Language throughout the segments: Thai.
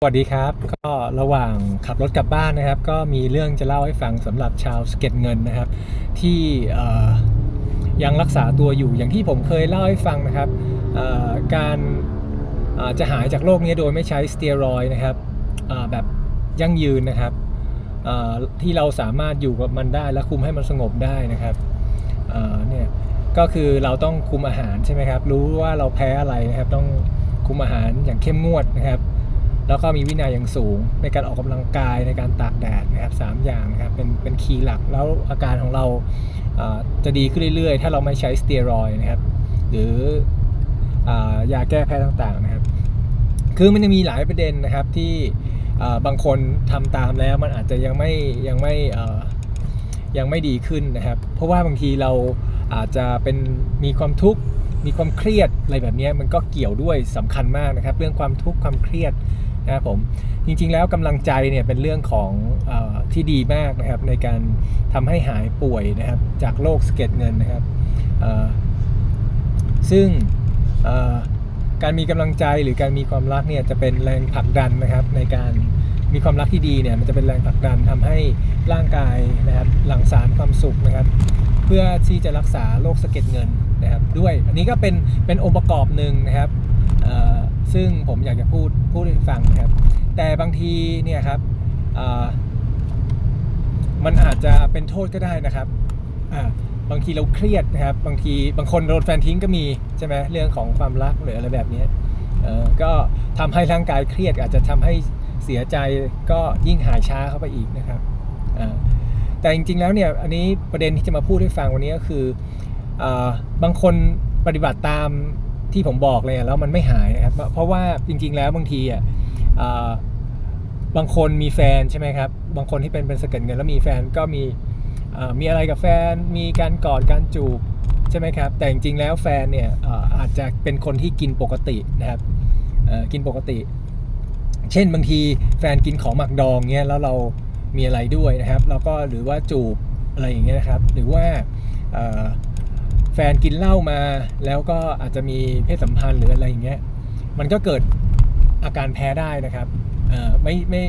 สวัสดีครับ ก็ระหว่างขับรถกลับบ้านนะครับ ก็มีเรื่องจะเล่าให้ฟังสำหรับชาวสเก็ตเงินนะครับ ที่ยังรักษาตัวอยู่อย่างที่ผมเคยเล่าให้ฟังนะครับการจะหายจากโรคนี้โดยไม่ใช้สเตียรอยนะครับแบบยั่งยืนนะครับที่เราสามารถอยู่กับมันได้และคุมให้มันสงบได้นะครับเนี่ยก็คือเราต้องคุมอาหารใช่ไหมครับ รู้ว่าเราแพ้อะไรนะครับ ต้องคุมอาหารอย่างเข้มงวดนะครับ แล้วก็มีวินัยอย่างสูงในการออกกำลังกายในการตากแดดนะครับสามอย่างนะครับเป็นเป็นคีย์หลักแล้วอาการของเราจะดีขึ้นเรื่อยๆ ถ้าเราไม่ใช้สเตียรอยนะครับ หรืออยาแก้แพ้ต่างๆนะครับ คือมันจะมีหลายประเด็นนะครับที่บางคนทำตามแล้วมันอาจจะยังไม่ยังไม่ยังไม่ดีขึ้นนะครับ เพราะว่าบางทีเราอาจจะเป็นมีความทุกข์มีความเครียดอะไรแบบนี้มันก็เกี่ยวด้วยสำคัญมากนะครับ เรื่องความทุกข์ความเครียด นะครับผมจริงๆแล้วกำลังใจเนี่ยเป็นเรื่องของอที่ดีมากนะครับในการทำให้หายป่วยนะครับจากโรคสะเก็ดเงินนะครับซึ่งการมีกำลังใจหรือการมีความรักเนี่ยจะเป็นแรงผลักดันนะครับในการมีความรักที่ดีเนี่ยมันจะเป็นแรงผลักดันทำให้ร่างกายนะครับหลั่งสารความสุขนะครับ เพื่อที่จะรักษาโรคสะเก็ดเงินนะครับด้วยอันนี้ก็เป็นเป็นองค์ประกอบหนึ่งนะครับ ซึ่งผมอยากจะพูดพูดให้ฟังครับ แต่บางทีเนี่ยครับมันอาจจะเป็นโทษก็ได้นะครับบางทีเราเครียดนะครับ บางทีบางคนโดนแฟนทิ้งก็มีใช่ไหมเรื่องของความรักหรืออะไรแบบนี้ก็ทำให้ร่างกายเครียดอาจจะทำให้เสียใจก็ยิ่งหายช้าเข้าไปอีกนะครับแต่จริงๆแล้วเนี่ยอันนี้ประเด็นที่จะมาพูดให้ฟังวันนี้ก็คืออบางคนปฏิบัติตาม ที่ผมบอกเลยแล้วมันไม่หายนะครับ เพราะว่าจริง ๆ แล้วบางทีอะบางคนมีแฟนใช่ไหมครับ บางคนที่เป็นเป็นสเก็ดเงินแล้วมีแฟนก็มีอ่อมีอะไรกับแฟน มีการกอดการจูบใช่ไหมครับ แต่จริงๆแล้วแฟนเนี่ยออาจจะเป็นคนที่กินปกตินะครับอ่อกินปกติ เช่นบางทีแฟนกินของหมักดองเงี้ยแล้วเรามีอะไรด้วยนะครับ แล้วก็หรือว่าจูบอะไรอย่างเงี้ยนะครับ หรือว่า ฟนกินเหล้ามา แล้วก็อาจจะมีเพศสัมพันธ์หรืออะไรอย่างเงี้ยมันก็เกิดอาการแพ้ได้นะครับไม่ไม่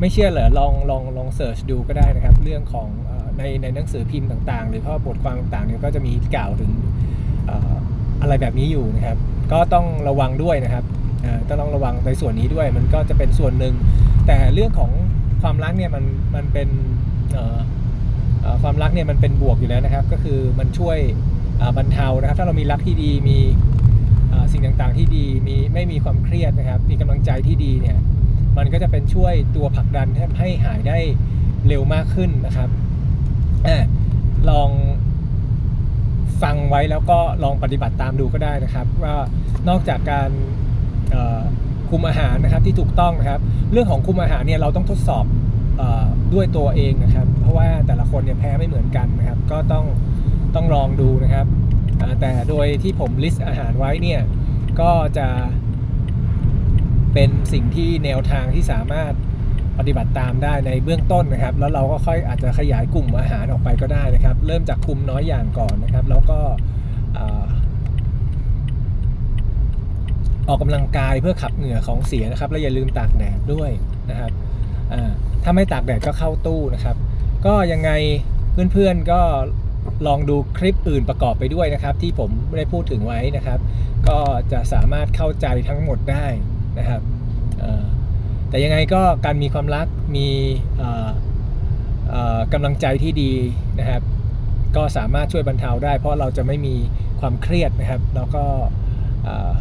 ไม่เชื่อเหรอลองลองลองเสิร์ชดูก็ได้นะครับ เรื่องของอในในหนังสือพิมพ์ต่างๆ หรือข้อบทความต่างๆเนี่ยก็จะมีกล่าวถึงออะไรแบบนี้อยู่นะครับ ก็ต้องระวังด้วยนะครับต้องระวังในส่วนนี้ด้วย มันก็จะเป็นส่วนหนึ่ง แต่เรื่องของความรักเนี่ยมันมันเป็นความรักเนี่ยมันเป็นบวกอยู่แล้วนะครับ ก็คือมันช่วย บรรเทานะครับ ถ้าเรามีรักที่ดีมีสิ่งต่างๆที่ดีมีไม่มีความเครียดนะครับ มีกำลังใจที่ดีเนี่ยมันก็จะเป็นช่วยตัวผลักดันให้หายได้เร็วมากขึ้นนะครับอลองฟังไว้แล้วก็ลองปฏิบัติตามดูก็ได้นะครับว่านอกจากการคุมอาหารนะครับที่ถูกต้องนะครับ เรื่องของคุมอาหารเนี่ยเราต้องทดสอบอด้วยตัวเองนะครับ เพราะว่าแต่ละคนเนี่ยแพ้ไม่เหมือนกันนะครับ ก็ต้อง ต้องลองดูนะครับแต่โดยที่ผมลิสต์อาหารไว้เนี่ยก็จะเป็นสิ่งที่แนวทางที่สามารถปฏิบัติตามได้ในเบื้องต้นนะครับ แล้วเราก็ค่อยอาจจะขยายกลุ่มอาหารออกไปก็ได้นะครับ เริ่มจากคุมน้อยอย่างก่อนนะครับ แล้วก็อออกกำลังกายเพื่อขับเหงื่อของเสียนะครับ แล้วอย่าลืมตากแดดด้วยนะครับถ้าไม่ตากแดดก็เข้าตู้นะครับ ก็ยังไงเพื่อนๆก็ ลองดูคลิปอื่นประกอบไปด้วยนะครับ ที่ผมได้พูดถึงไว้นะครับ ก็จะสามารถเข้าใจทั้งหมดได้นะครับแต่ยังไงก็การมีความรักมีกำลังใจที่ดีนะครับ ก็สามารถช่วยบรรเทาได้ เพราะเราจะไม่มีความเครียดนะครับ แล้วก็เอ่อ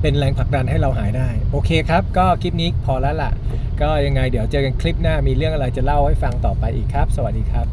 เป็นแรงผลักดันให้เราหายได้ โอเคครับ ก็คลิปนี้พอแล้วล่ะ ก็ยังไงเดี๋ยวเจอกันคลิปหน้ามีเรื่องอะไรจะเล่าให้ฟังต่อไปอีกครับ สวัสดีครับ